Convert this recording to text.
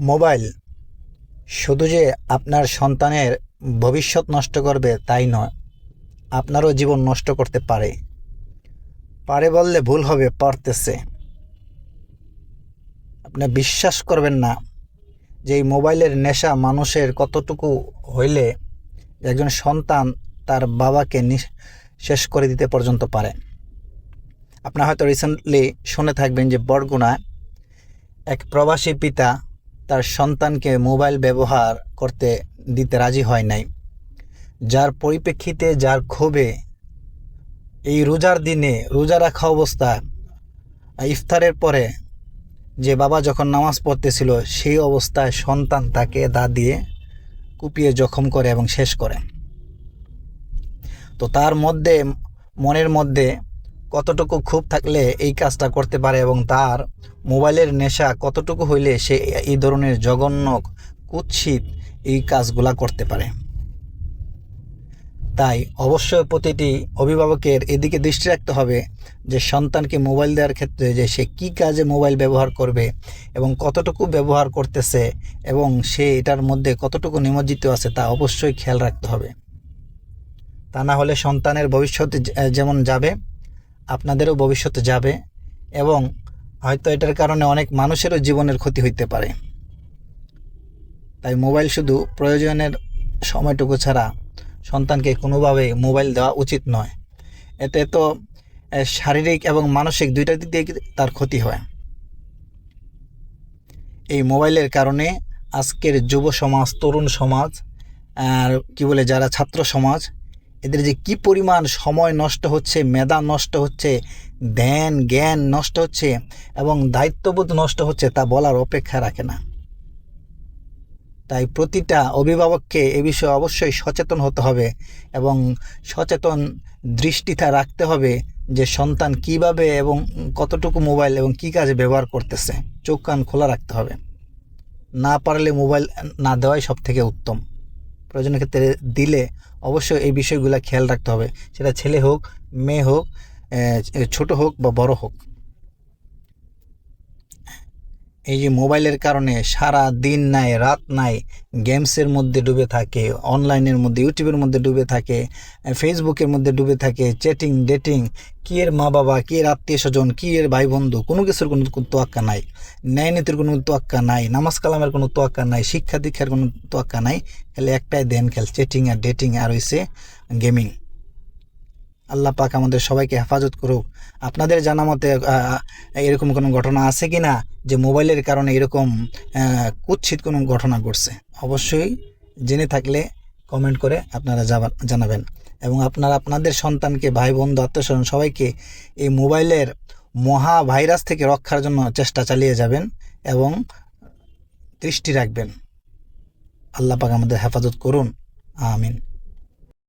Mobile শুধু যে আপনার সন্তানের ভবিষ্যৎ নষ্ট করবে তাই নয়, আপনারও জীবন নষ্ট করতে পারে। পারে বললে ভুল হবে, পারতেছে। আপনি বিশ্বাস করবেন না যে এই মোবাইলের নেশা মানুষের কতটুকু হইলে একজন সন্তান তার বাবাকে শেষ করে দিতে পর্যন্ত পারে। আপনার হয়তো রিসেন্টলি শুনে থাকবেন যে বরগুনা এক প্রবাসী পিতা তার সন্তানকে মোবাইল ব্যবহার করতে দিতে রাজি হয় নাই। যার পরিপ্রেক্ষিতে, যার ক্ষোভে এই রোজার দিনে রোজা রাখা অবস্থা, ইফতারের পরে যে বাবা যখন নামাজ পড়তেছিল, সেই অবস্থায় সন্তান তাকে দা দিয়ে কুপিয়ে জখম করে এবং শেষ করে। তো তার মধ্যে, মনের মধ্যে কতটুকু ক্ষোভ থাকলে এই কাজটা করতে পারে এবং তার মোবাইলের নেশা কতটুকু হইলে সে এই ধরনের জঘন্য কুৎসিত এই কাজগুলা করতে পারে? তাই অবশ্যই প্রতিটি অভিভাবকের এদিকে দৃষ্টি রাখতে হবে যে সন্তানকে মোবাইল দেওয়ার ক্ষেত্রে যে সে কী কাজে মোবাইল ব্যবহার করবে এবং কতটুকু ব্যবহার করতেছে এবং সে এটার মধ্যে কতটুকু নিমজ্জিত আছে তা অবশ্যই খেয়াল রাখতে হবে। তা না হলে সন্তানের ভবিষ্যতে যেমন যাবে আপনাদেরও ভবিষ্যতে যাবে এবং হয়তো এটার কারণে অনেক মানুষেরও জীবনের ক্ষতি হইতে পারে। তাই মোবাইল শুধু প্রয়োজনের সময়টুকু ছাড়া সন্তানকে কোনোভাবে মোবাইল দেওয়া উচিত নয়। এতে তো শারীরিক এবং মানসিক দুইটা দিক দিয়ে তার ক্ষতি হয়। এই মোবাইলের কারণে আজকের যুব সমাজ, তরুণ সমাজ, আর কি বলে, যারা ছাত্র সমাজ এদের যে কি পরিমাণ সময় নষ্ট হচ্ছে, মেধা নষ্ট হচ্ছে, ধ্যান, জ্ঞান নষ্ট হচ্ছে এবং দায়িত্ববোধ নষ্ট হচ্ছে তা বলার অপেক্ষা রাখে না। তাই প্রতিটা অভিভাবককে এ বিষয়ে অবশ্যই সচেতন হতে হবে এবং সচেতন দৃষ্টিটা রাখতে হবে যে সন্তান কীভাবে এবং কতটুকু মোবাইল এবং কী কাজে ব্যবহার করতেছে। চোখ কান খোলা রাখতে হবে। না পারলে মোবাইল না দেওয়াই সব থেকে উত্তম। প্রয়োজনের ক্ষেত্রে দিলে অবশ্যই এই বিষয়গুলো খেয়াল রাখতে হবে। সেটা ছেলে হোক, মেয়ে হোক ছোট হোক বা বড় হোক। এই যে মোবাইলের কারণে সারা দিন নাই, রাত নাই, গেমসের মধ্যে ডুবে থাকে, অনলাইনের মধ্যে, ইউটিউবের মধ্যে ডুবে থাকে ফেসবুকের মধ্যে ডুবে থাকে চ্যাটিং ডেটিং কি এর মা বাবা, কি এর আত্মীয় স্বজন, কি এর ভাই বন্ধু, কোনো কিছুর কোনো তোয়াক্কা নাই। ন্যায় নীতির কোনো তোয়াক্কা নাই, নামাজ কালামের কোনো তোয়াক্কা নাই, শিক্ষা দীক্ষার কোনো তোয়াক্কা নাই, খালি একটাই দেন খেল চ্যাটিং আর ডেটিং আর হইছে গেমিং আল্লাহ পাক আমাদের সবাইকে হেফাজত করুক। আপনাদের জানা মতে এরকম কোনো ঘটনা আছে কি না যে মোবাইলের কারণে এরকম কুৎসিত কোনো ঘটনা ঘটছে? অবশ্যই জেনে থাকলে কমেন্ট করে আপনারা জানাবেন। এবং আপনারা, আপনাদের সন্তানকে ভাই বন্ধু আত্মীয়স্বজন সবাইকে এই মোবাইলের মহা ভাইরাস থেকে রক্ষার জন্য চেষ্টা চালিয়ে যাবেন এবং দৃষ্টি রাখবেন। আল্লাহ পাক আমাদের হেফাজত করুন। আমিন।